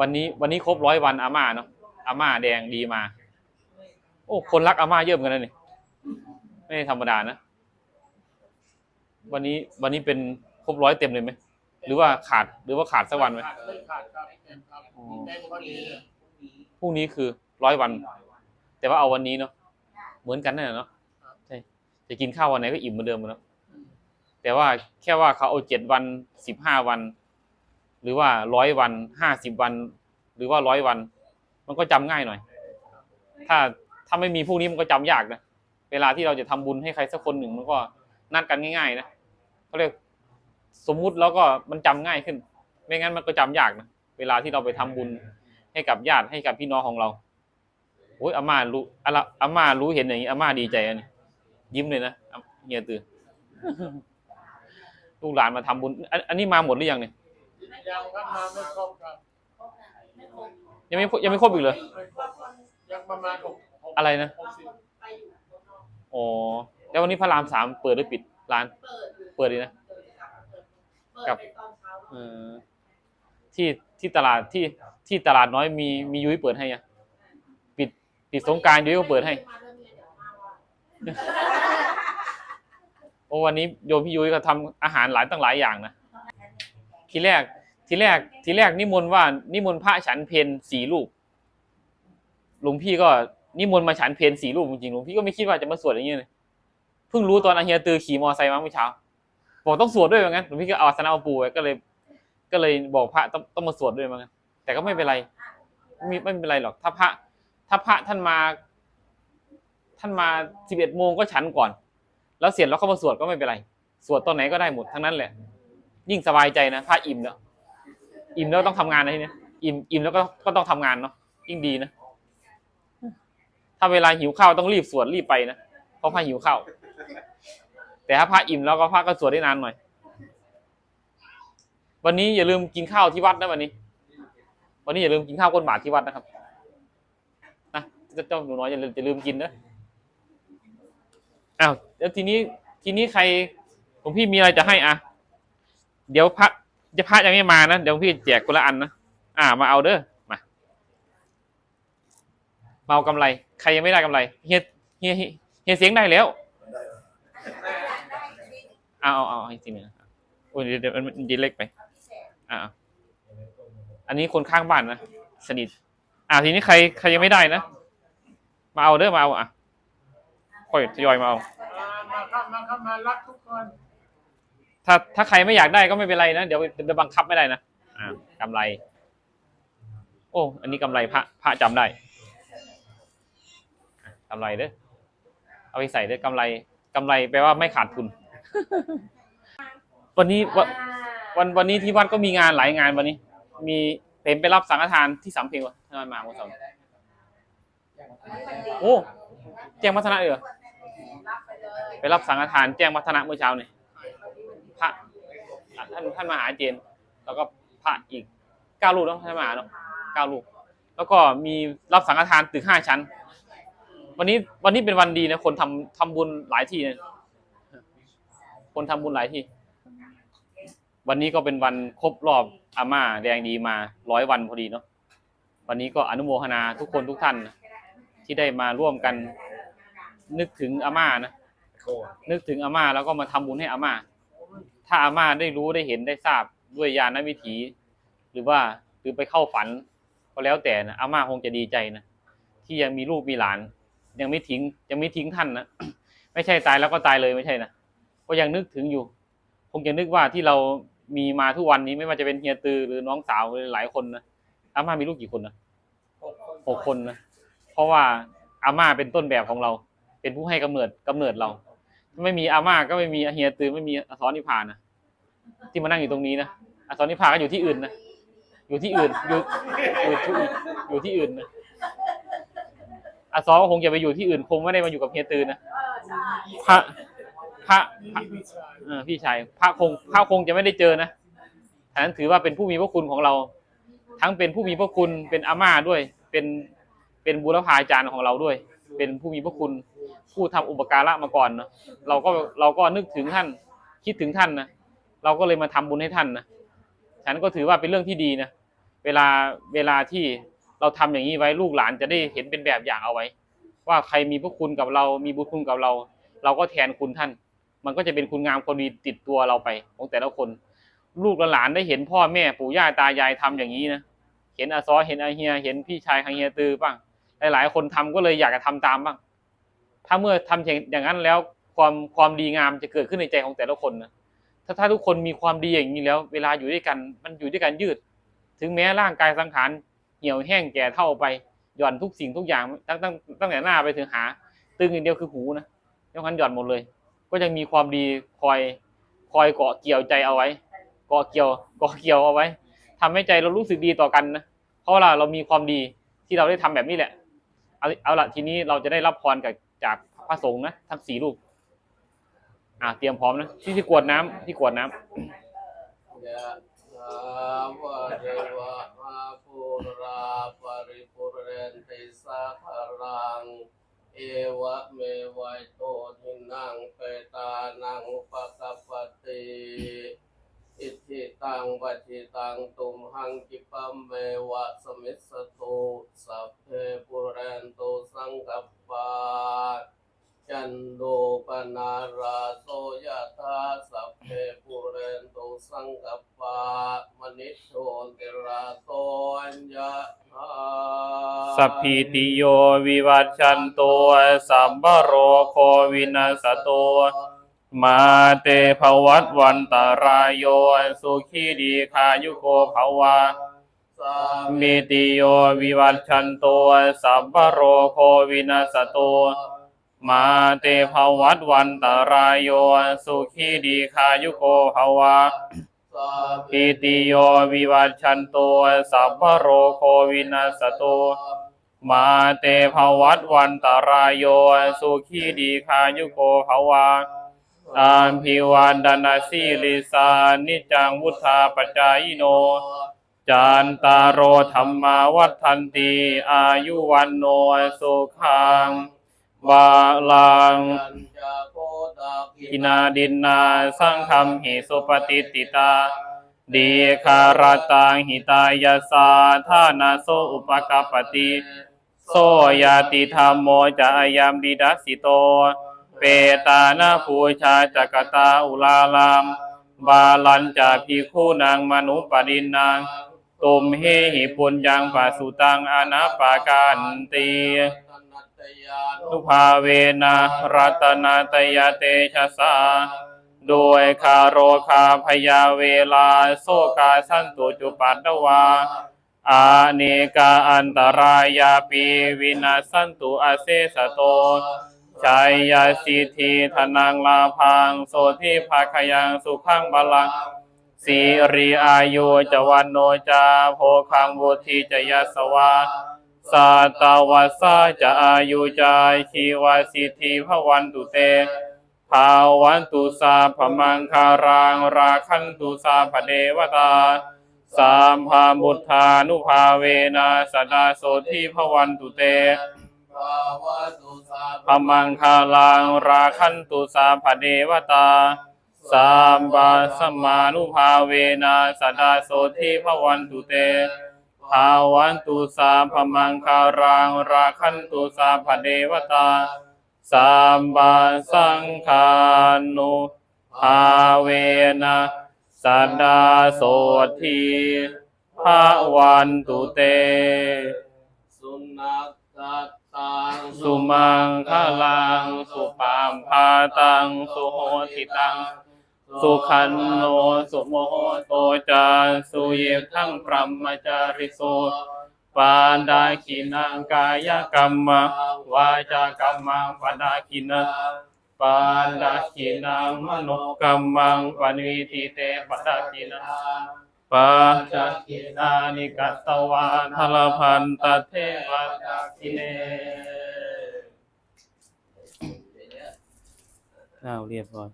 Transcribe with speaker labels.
Speaker 1: วันนี้วันนี้ครบร้อยวันอาม่าเนาะอาม่าแดงดีมา โอ้คนรักอาม่าเยอะเหมือนกันนะนี่ไม่ธรรมดานะวันนี้วันนี้เป็นครบร้อยเต็มเลยไหมหรือว่าขาดหรือว่าขาดสักวันไหม
Speaker 2: ขาดไม่ขาดครับเต็มครับ
Speaker 1: อ๋อ
Speaker 2: เต็มพอดีเลย
Speaker 1: พรุ่งนี้คือร้อยวัน แต่ว่าเอาวันนี้เนาะเหมือนกันนั่นแหละเนาะใช่จะกินข้าววันไหนก็อิ่มเหมือนเดิมอะเนาะแต่ว่าแค่ว่าเขาเอาเจ็ดวันสิบห้าวัน หรือว่าร้อยวันห้าสิบวัน หรือว่าร้อยวัน มันก็จำง่ายหน่อย ถ้าถ้าไม่มีพวกนี้มันก็จำยากนะเวลาที่เราจะทำบุญให้ใครสักคนหนึ่งมันก็นัดกันง่ายๆนะเขาเรียกสมมุติแล้วก็มันจำง่ายขึ้น ไม่งั้นมันก็จำยากนะเวลาที่เราไปทำบุญให้กับญาติให้กับพี่น้องของเราโอ้ยอาม่ารู้อะละอาม่ารู้เห็นอย่างนี้อาม่าดีใจนนี้ยิ้มเลยนะเฮียตือลูกหลานมาทำบุญ อันนี้มาหมดหรือยังเนี่ย
Speaker 2: ยังครับมาไม่ครบครับ
Speaker 1: ยังไม่ยังไม่ครบอีกเลย
Speaker 2: ไม่ครบครับยังประมาณหกหก
Speaker 1: อะไรนะ
Speaker 2: หกสิบ
Speaker 1: อ๋อแล้ววันนี้พระรามสามเปิดหรือปิดร้าน เปิดดีนะกับเออที่ที่ตลาดที่ที่ตลาดน้อยมีมียุ้ยเปิดให้ยังปิดปิดสงกรารยุ้ยก็เปิดให้โอ้วันนี้โยมพี่ยุ้ยก็ทำอาหารหลายตั้งหลายอย่างนะทีแรก ทีแรกทีแรกนิมนต์ว่านิมนต์พระฉันเพนสี่รูปหลวงพี่ก็นิมนต์มาฉันเพนสี่รูปจริงๆหลวงพี่ก็ไม่คิดว่าจะมาสวดอย่างนี้เลยเพิ่งรู้ตอนอาเฮียตือขี่มอไซค์มาเมื่อเช้าบอกต้องสวดด้วยว่างั้นหลวงพี่ก็เอาอาสนะเอาปูไว้ก็เลย ก็เลยบอกพระต้องต้องมาสวดด้วยว่างั้นแต่ก็ไม่เป็นไรไม่ไม่เป็นไรหรอก ถ้าพระ ถ้าพระท่านมา ท่านมาสิบเอ็ดโมงก็ฉันก่อน แล้วเสร็จแล้วเข้ามาสวดก็ไม่เป็นไร สวดตอนไหนก็ได้หมดทั้งนั้นแหละ ยิ่งสบายใจนะพระอิ่มแล้ว อิ่มแล้วต้องทำงานนะทีเนี้ยอิ่มอิ่มแล้วก็ก็ต้องทำงานเนาะยิ่งดีนะถ้าเวลาหิวข้าวต้องรีบสวดรีบไปนะเพราะพระหิวข้าวแต่ถ้าพระอิ่มแล้วก็พระก็สวดได้นานหน่อย วันนี้อย่าลืมกินข้าวที่วัดนะวันนี้ วันนี้อย่าลืมกินข้าวก้นบาทที่วัดนะครับนะเจ้าหนูน้อยอย่าลืมอย่าลืมกินนะอ้าวแล้วทีนี้ทีนี้ใครหลวงพี่มีอะไรจะให้อะ เดี๋ยวพระ จะพระยังไม่มานะเดี๋ยวพี่แจกคนละอันนะอ่า มาเอาเด้อมามาเอากำไร ใครยังไม่ได้กำไรเฮียเฮียเฮียเสียงได้แล้วเอาเอาเอาให้ทีหนึงโอ้ยเดี๋ยวมันมันดีเล็กไปอ่าอันนี้คนข้างบ้านนะสนิทอ่าทีนี้ใครใครยังไม่ได้นะมาเอาเด้อมาเอาอะค่อยทยอยมาเอา
Speaker 2: มาครับมาครับมารับทุกคน
Speaker 1: ถ้าถ้าใครไม่อยากได้ก็ไม่เป็นไรนะ เดี๋ยวเดี๋ยวบังคับไม่ได้นะอ่ากำไร โอ้ อันนี้กำไรพระพระจำได้อะกำไรเด้อเอาไปใส่เด้อกำไรกำไรแปลว่าไม่ขาดทุน วันนี้วันวันวันนี้ที่วัดก็มีงานหลายงานวันนี้ มีเห็นไปรับสังฆทานที่สำเพ็งวะทำไมมาเมื่อสองโอ้แจ้งวัฒนะเลยเหรอไปรับสังฆทานแจ้งวัฒนะเมื่อเช้าเนี่ยพระอะท่านท่านมหาเจน แล้วก็พระอีกเก้าลูกเนาะท่านมหาเนาะเก้าลูก แล้วก็มีรับสังฆทานตึกห้าชั้น วันนี้วันนี้เป็นวันดีนะคนทำทำบุญหลายที่นะคนทำบุญหลายที่ วันนี้ก็เป็นวันครบรอบอาม่าแดงดีมาร้อยวันพอดีเนาะวันนี้ก็อนุโมทนาทุกคนทุกท่านนะที่ได้มาร่วมกันนึกถึงอาม่านะนึกถึงอาม่าแล้วก็มาทำบุญให้อาม่า ถ้าอาม่าได้รู้ได้เห็นได้ทราบด้วยญาณวิถี หรือว่าหรือไปเข้าฝันก็แล้วแต่นะอาม่าคงจะดีใจนะที่ยังมีลูกมีหลาน ยังไม่ทิ้งยังไม่ทิ้งท่านนะไม่ใช่ตายแล้วก็ตายเลยไม่ใช่นะก็ยังนึกถึงอยู่ คงจะนึกว่าที่เรามีมาทุกวันนี้ไม่ว่าจะเป็นเฮียตือหรือน้องสาวหรือหลายคนนะอาม่ามีลูกกี่คนนะหกคนนะเพราะว่าอาม่าเป็นต้นแบบของเรา เป็นผู้ให้กำเนิดกำเนิดเรา ไม่มีอาม่าก็ไม่มีเฮียตือไม่มีอสรนิพานะที่มานั่งอยู่ตรงนี้นะอสรนิพาก็อยู่ที่อื่นนะอยู่ที่อื่นอยู่อยู่ที่อื่นอยู่ที่อื่นนะอสรก็คงจะไปอยู่ที่อื่นคงไม่ได้มาอยู่กับเฮียตือนะพระพระพระ
Speaker 2: พี่ชาย
Speaker 1: เออพี่ชายพระคงพระคงจะไม่ได้เจอนะฉะนั้นถือว่าเป็นผู้มีพระคุณของเรา ทั้งเป็นผู้มีพระคุณเป็นอาม่าด้วย เป็นเป็นบุรพาจารย์ของเราด้วย เป็นผู้มีพระคุณ ผู้ทำอุปการะมาก่อนเนาะเราก็เราก็นึกถึงท่านคิดถึงท่านนะเราก็เลยมาทำบุญให้ท่านนะ
Speaker 3: ฉันก็ถือว่าเป็นเรื่องที่ดีนะเวลาเวลาที่เราทำอย่างนี้ไว้ลูกหลานจะได้เห็นเป็นแบบอย่างเอาไว้ ว่าใครมีพระคุณกับเรามีบุญคุณกับเรา เราก็แทนคุณท่าน มันก็จะเป็นคุณงามความดีติดตัวเราไป ของแต่ละคน ลูกหลานได้เห็นพ่อแม่ปู่ย่าตายายทำอย่างนี้นะเห็นอาซอเห็นอาเฮีย เห็นพี่ชายคังเฮียตือบ้างหลายๆ คนทำก็เลยอยากจะทำตามบ้าง ถ้าเมื่อทำอย่างนั้นแล้วความความดีงามจะเกิดขึ้นในใจของแต่ละคนนะถ้าถ้าทุกคนมีความดีอย่างนี้แล้ว เวลาอยู่ด้วยกัน มันอยู่ด้วยกันยืด ถึงแม้ร่างกายสังขารเหี่ยวแห้งแก่เท่าไปหย่อนทุกสิ่งทุกอย่างตั้งตั้งตั้งแต่หน้าไปถึงหา ตึงอย่างเดียวคือหูนะยกนั้นหย่อนหมดเลย ก็ยังมีความดีคอยคอยเกาะเกี่ยวใจเอาไว้เกาะเกี่ยวเกาะเกี่ยวเอาไว้ทำให้ใจเรารู้สึกดีต่อกันนะเพราะว่าเรามีความดีที่เราได้ทำแบบนี้แหละเอาเอาละทีนี้เราจะได้รับพรจาก จากพระสงฆ์นะทั้งสี่รูป อ่าเตรียมพร้อมนะที่ที่กวดน้ำที่กวดน้ำ
Speaker 4: ยะถาวะเรวะหาปุราปริปุเรนติสาคารัง เอวะเมวัยโตทินังเปตานังอุปกัปติ อิทิตังปัจิตังตุมหังกิปัมเมวะสมิสตุสัพเพปุเรนตุสังกัปปาจันโดปนาราโสยธาสัพเพปุเรนตุสังกปปามณิโชติราโตอัญญา
Speaker 3: สัพพิติโยวิวัชชันตัวสัมบโรโควินาสตัว มาเตภวัตวันตารายโยสุขีดีคายุโกภวา
Speaker 4: สมิ
Speaker 3: ติโยวิวัชชันตัวสัมบโรโควินาสตัวมาเตภวัตวันตารายโยสุขีดีคายุโกภวาปิติโยวิวัชชันตัวสัพพโรโควินาสตุมาเตภวัตวันตารายโยสุขีดีคายุโกภวา ตามพิวันดานาสีลิสานิจังวุธาปจายโน จานตารโรธรรมาวัฏันติอายุวันโนสุขังบาลังกินาดินนาสังคำหิสุปฏิติตาดีคารตังหิตายาสาธานาโสอุปกปปติโสยาติธรรมโมจะยามบิดัสสิโต เปตานาภูชาจักตาอุลาลาม บาลันจะพิคู่นางมนุปดินนางตุมเฮหิปุญญังปัสสุตังอนาปาการตีทุภาเวนะรัตนาตยเตชะสาโดยคาโรคาพยาเวลาโซกาสันตุจุปัตตวาอาเนกาอันตรายาปีวินาสันตุอาเซสโต ชัยยาสิทธิธนังลาพังโสทิภาคยังสุขังบาลังสีริอายุจวันโนจาโภคังวุธิจยสวาสัตวัสสะจะอายุจาชีวาสิทธิพวันตุเตภาวันตุสาพมังคารังราคันตุสาพเดวตา สามพามุทธานุภาเวนะสดาโสทิพวันตุเต พมังคาลังราคันตุสาพเดวตาสามบาสมานุภาเวนะสดาโสทิพวันตุเตภาวันตุสาพมังคารังราคันตุสาพเดวตาสามบาสังคานุภาเวนะสดาโสทีภาวันตุเต
Speaker 4: สุนัตต
Speaker 3: สุมังคลัง สุปามพาตัง สุโหติตัง สุขันโน สุโมโตจาสุเยทังพรหมจาริโสปาดาคินังกายกรรมวาจากรรมังปาดาคินังปาดาคินังมโนกรรมังปณิทิเตปาดาคินัง ปัจจกินานิกัตวาทลพันตเทวดาคิเนเอ้าเรียบร้อย